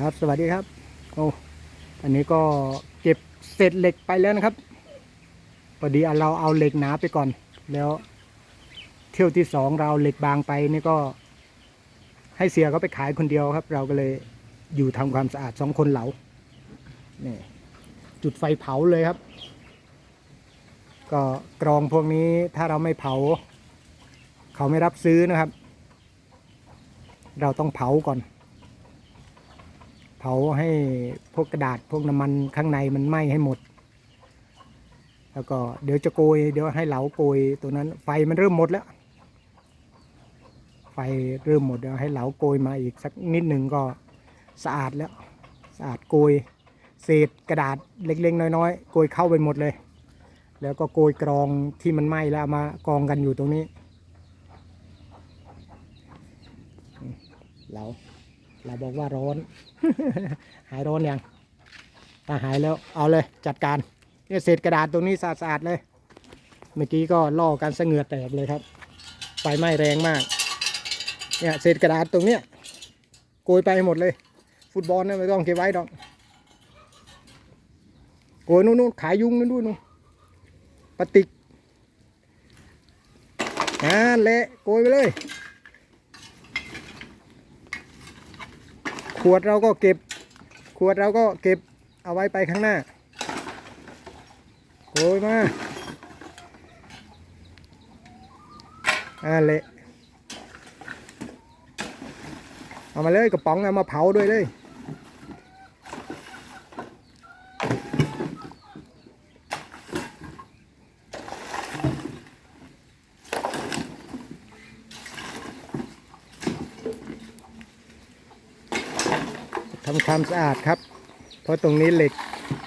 ครับ สวัสดีครับ โอ้อันนี้ก็เก็บเศษเหล็กไปแล้วนะครับพอดีเราเอาเหล็กหนาไปก่อน แล้ว เที่ยวที่สองเราเอาเหล็กบางไปนี่ก็ ให้เสียเขาไปขายคนเดียวครับ เราก็เลยอยู่ทำความสะอาดสองคนเหลานี่จุดไฟเผาเลยครับ ก็กรองพวกนี้ถ้าเราไม่เผา เขาไม่รับซื้อนะครับ เราต้องเผาก่อน เผาให้พวกกระดาษพวกน้ำมันข้างในมันไหม้ให้หมด แล้วก็เดี๋ยวจะโกยเดี๋ยวให้เหลาโกยตัวนั้น ไฟมันเริ่มหมดแล้ว ไฟเริ่มหมดเดี๋ยวให้เหลาโกยมาอีกสักนิดหนึ่งก็สะอาดแล้ว สะอาดโกยเศษกระดาษเล็กๆน้อยๆโกยเข้าไปหมดเลย แล้วก็โกยกรองที่มันไหม้แล้วมากองกันอยู่ตรงนี้เรา เราบอกว่าร้อน หายร้อนยังถ้าหายแล้วเอาเลยจัดการเนี่ยเศษกระดาษตรงนี้สะอาดๆเลย เมื่อกี้ก็ล่อกันเสงือแตกเลยครับไฟไหม้แรงมากเนี่ยเศษกระดาษตรงเนี้ยโกยไปหมดเลย ฟุตบอลเนี่ยไม่ต้องเก็บไว้ดอกโกยนู่นๆขายยุงนู่นๆนู่นปลาติกอ่าเละโกยไปเลย ขวดเราก็เก็บ ขวดเราก็เก็บเอาไว้ไปข้างหน้าโอยมาอ่าเละเอามาเลยกระป๋องเอามาเผาด้วยเลย ทำความสะอาดครับ เพราะตรงนี้เหล็ก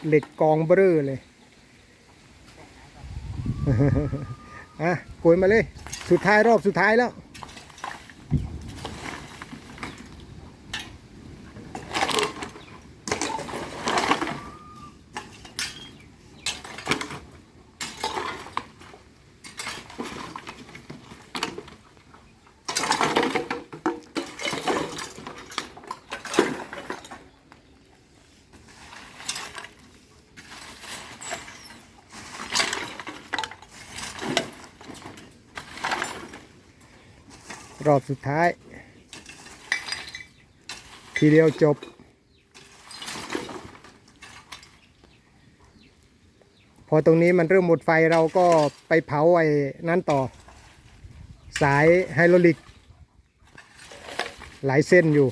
เหล็กกองเบ้อเลยอะโกยมาเลย สุดท้ายรอบสุดท้ายแล้ว รอบสุดท้าย ทีเดียวจบ พอตรงนี้มันเริ่มหมดไฟเราก็ไปเผาไอ้นั่นต่อ สายไฮโดรลิก หลายเส้นอยู่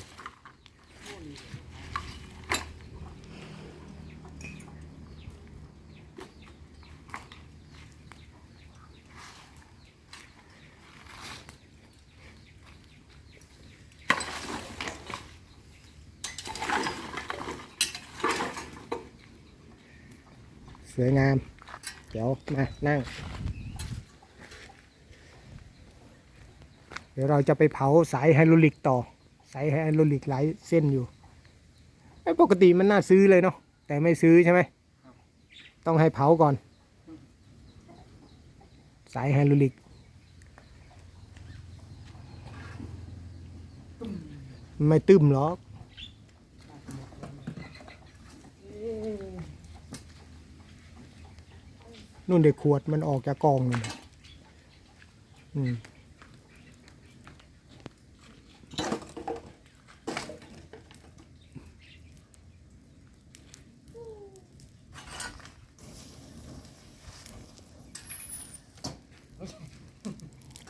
สวยงาม เดี๋ยวมานั่ง เดี๋ยวเราจะไปเผาสายไฮโดรลิกต่อ สายไฮโดรลิกหลายเส้นอยู่ไอ้ปกติมันน่าซื้อเลยเนาะแต่ไม่ซื้อใช่ไหม ต้องให้เผาก่อน สายไฮโดรลิกไม่ตึมหรอก นู่นเด็กขวดมันออกจากกองเลยนะอืม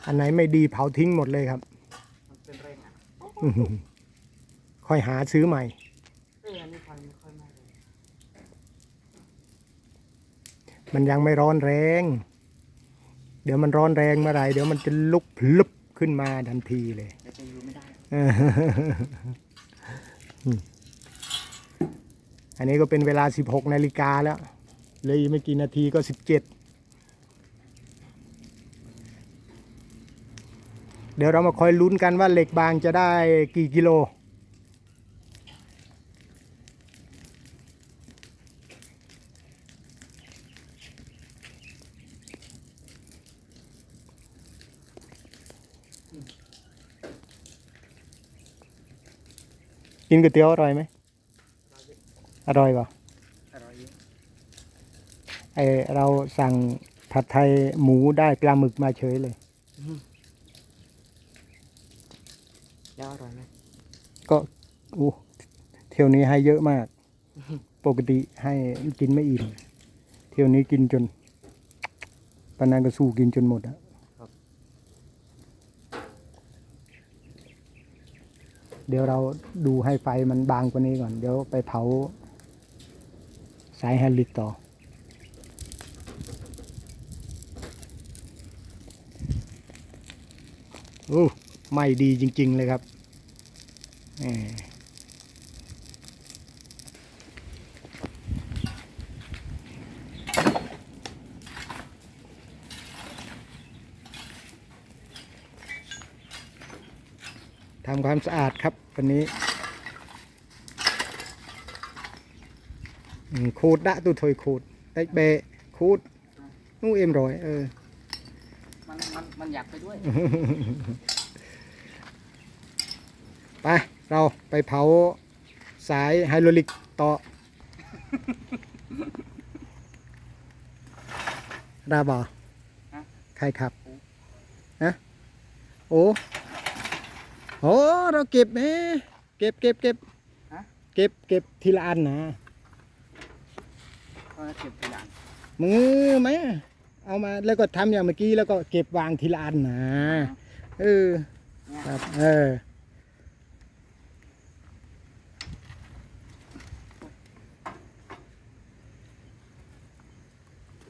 อันไหนไม่ดีเผาทิ้งหมดเลยครับมันเป็นแรงอะอื้อหือค่อยหาซื้อใหม่ เอออันนี้ไฟไม่ค่อยไหม้เลย มันยังไม่ร้อนแรง เดี๋ยวมันร้อนแรงเมื่อไหร่เดี๋ยวมันจะลุกพลุบขึ้นมาทันทีเลยจะอยู่ไม่ได้อันนี้ก็เป็นเวลา 16นาฬิกาแล้วเลยไม่กี่นาทีก็ 17เดี๋ยวเรามาคอยลุ้นกันว่าเหล็กบางจะได้กี่กิโล กินก๋วยเตี๋ยวอร่อยไหมออร่อยป่ะอร่อยอยู่ไอเราสั่งผัดไทยหมูได้ปลาหมึกมาเฉยเลย แล้วอร่อยไหมก็อู้เที่ยวนี้ให้เยอะมาก ปกติให้กินไม่อิ่ม เที่ยวนี้กินจนปานนันก็สู้กินจนหมดอะ เดี๋ยวเราดูให้ไฟมันบางกว่านี้ก่อน เดี๋ยวไปเผาสายแฮลิกต่อ โอ้ไม่ดีจริง ๆ เลยครับ ทำความสะอาดครับวันนี้อืมขูดดะตัวถอยขูดเต็กเบะขูดนู่เอ็มร้อยเออมันมันมันอยากไปด้วยไปเราไปเผาสายไฮโดรลิกต่อได้บ่ฮะใครขับฮะโอ้ โอ้เราเก็บแหมเก็บเก็บเก็บฮะ เก็บเก็บทีละอันนะก็เก็บทีหลังมือไหมเอามาแล้วก็ทำอย่างเมื่อกี้แล้วก็เก็บวางทีละอันนะเออเนี่ยครับเออ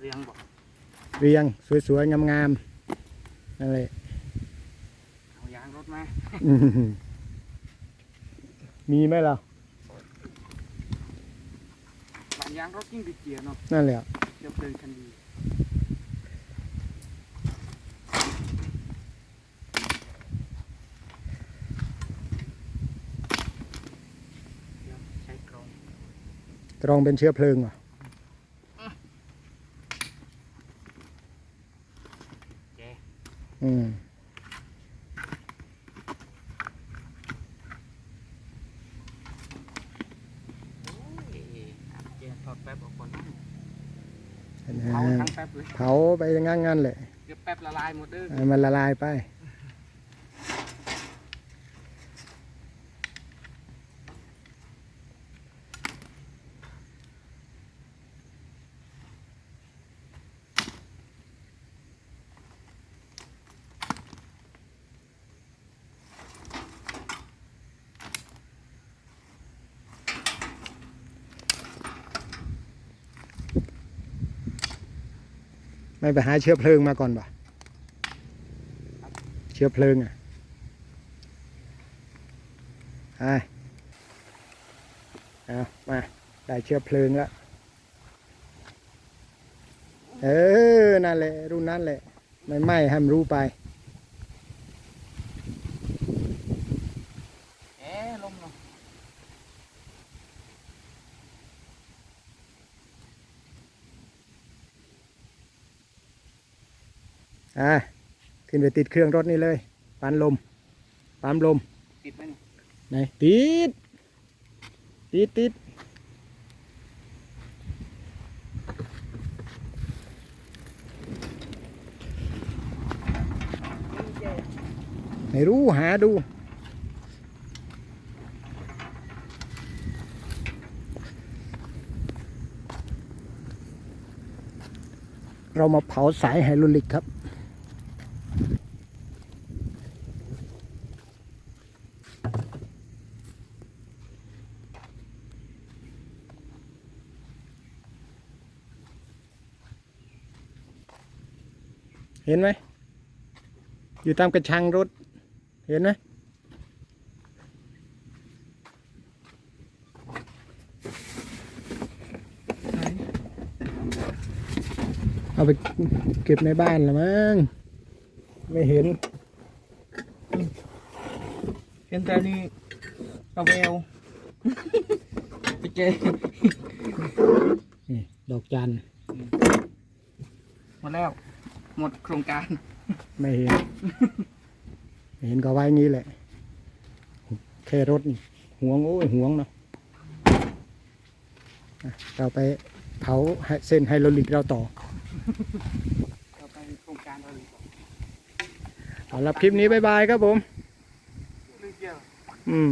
เรียงบอกเรียงสวยๆงามๆนั่นแหละเอายางรถ มาอืมมีไหมล่ะบางยางรถยิ่งดีเกียร์เนาะนั่นแหละเดี๋ยวเพลินคันดีเดี๋ยวใช้กรองตรองเป็นเชื้อเพลิงเหรอแกอืม โอ้ยอะแกถอดแป๊บออกก่อนนะ เห็นไหม เผาทั้งแป๊บ เลยเผาไปอย่างงั้นๆเลยเดี๋ยวแป๊บละลายหมดเด้อ ให้มันละลายไป ไม่ไปหาเชื้อเพลิงมาก่อนป่ะเชื้อเพลิงอะไปเอามาได้เชื้อเพลิงแล้วเออ นั่นแหละ รุ่นนั้นแหละ ไม่ไหม้ให้มันรู้ไป เอ๊ะลมเนาะ อะขึ้นไปติดเครื่องรถนี่เลยปันลมปั๊มลมติดไหมนี่ไหนติดติดติดไม่รู้หาดูเรามาเผาสายไฮโดรลิกครับ เห็นไหม อยู่ตามกระชังรถ เห็นไหมเอาไปเก็บในบ้านละมั้ง ไม่เห็น เห็นแต่นี่กระเวลไปเจนี่ดอกจันทร์หมดแล้ว หมดโครงการ ไม่เห็นไม่เห็นก็ไว้งี้แหละ แค่รถนี่ห่วงโอ้ยห่วงเนาะเราไปเผาเส้นไฮโดรลิกเราต่อเราไปโครงการเราเอนสำหรับคลิปนี้บายบายครับผมอืม